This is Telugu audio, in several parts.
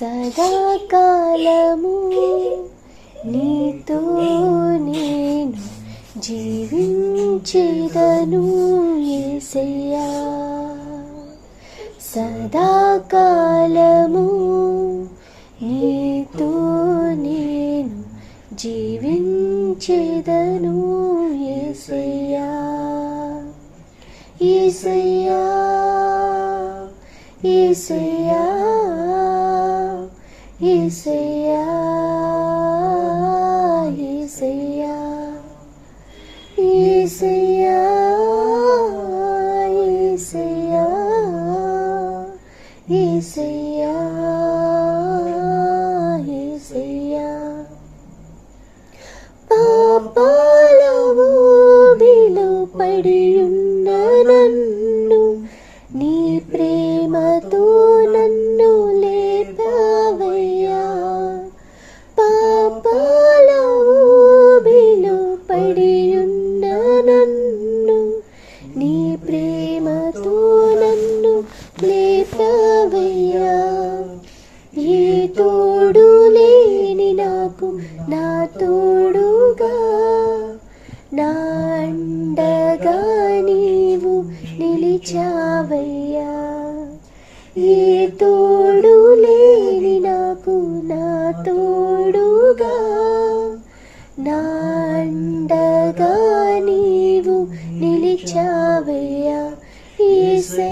సదాకాలము నీతో నేను జీవించేదను ఏసయ్యా. సదాకాలము నీతో నేను జీవించేదను ఏసయ్యా. ఏసయ్యా ఏసయ్యా. ఈసయ్యా ఈసయ్యా ఈసయ్యా ఈసయ్యా ఈసయ్యా ఈసయ్యా. పాపాల ఊబిలో పడియున్న నన్ను నీ ప్రేమ నన్ను నీ ప్రేమతో నన్ను లేపవయ్యా. ఏ తోడు లేని నాకు నా తోడుగా నా అండగా నీవు నిలిచావయ్యా. ఏ తోడు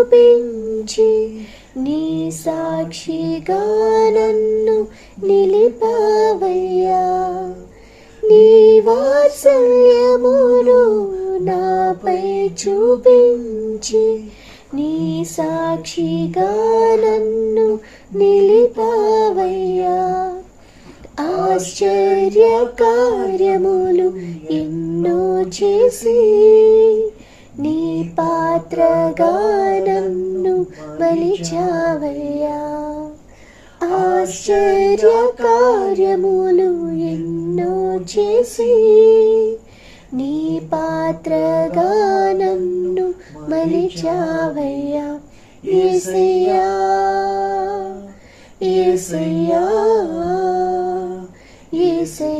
చూపించి నీ సాక్షిగా నన్ను నిలిపావయ్యా. నీ వాత్సల్యమును నాపై చూపించి నీ సాక్షిగా నన్ను నిలిపావయ్యా. ఆశ్చర్య కార్యములు ఎన్నో చేసి నీ పాత్రగా నన్ను మలిచావయ్యా. ఆశ్చర్య కార్యములు ఎన్నో చేసి నీ పాత్రగా నన్ను మలిచావయ్యా. ఏసయ్యా ఏసయ్యా ఏసయ్యా.